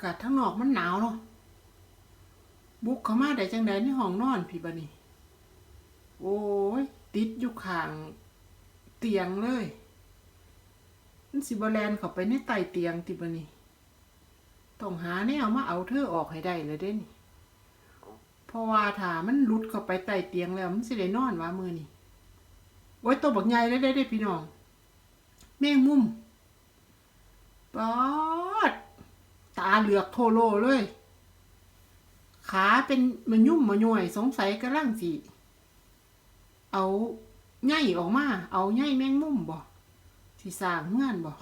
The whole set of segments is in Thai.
ากาศทั้งนอกมันหนาวเนาะบุกเข้ามาได้จังไดในห้องนอนพี่บัดนี้โอ้ย ติดอยู่ข้างเตียงเลยมันสิบแลนเข้าไปในใต้เตียงติบัดนี้ต้องหาแนวมาเอาเธอออกให้ได้เลยเด้นี่เพราะว่าถ้ามันหลุดเข้าไปใต้เตียงแล้ว มันสิได้นอนว่ามือนี่โอ้ยตัวบักใหญ่เลยได้เด้พี่น้อง แมงมุมปอดตา เหลือกโทโลเลย ขาเป็นมันยุ่มมาย่วย สงสัยกำลังสิเอาไง่ออกมา เอาไง่แมงมุมบ่สิสร้างเงื่อนบ่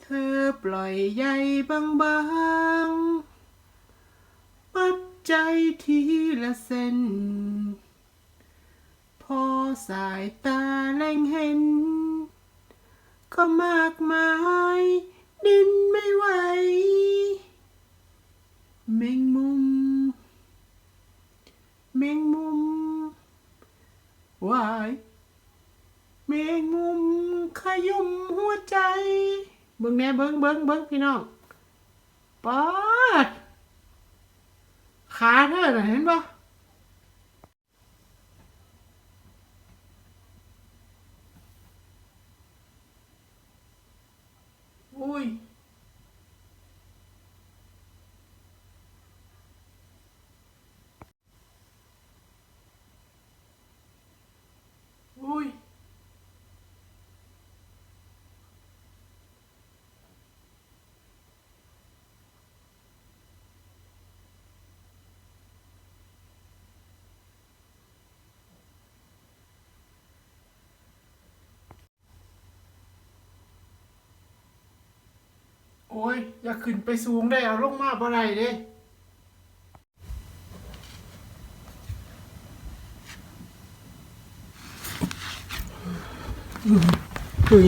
เธอปล่อยใยบางบางๆ ปัดใจทีละเส้น พอสายตาแลงเห็น ก็มากมาย ดินไม่ไหวแมงมุมแมงมุมวายแมงมุมขยุมหัวใจ เบิ่งแน่เบิ่งเบิ่งเบิ่งพี่น้องป๊อดขาเธอน่ะเห็นปะอุ้ย อุ้ย โอ้ย อย่าขึ้นไปสูงได้เอาลงมาบ่ไรเด้เฮ้ย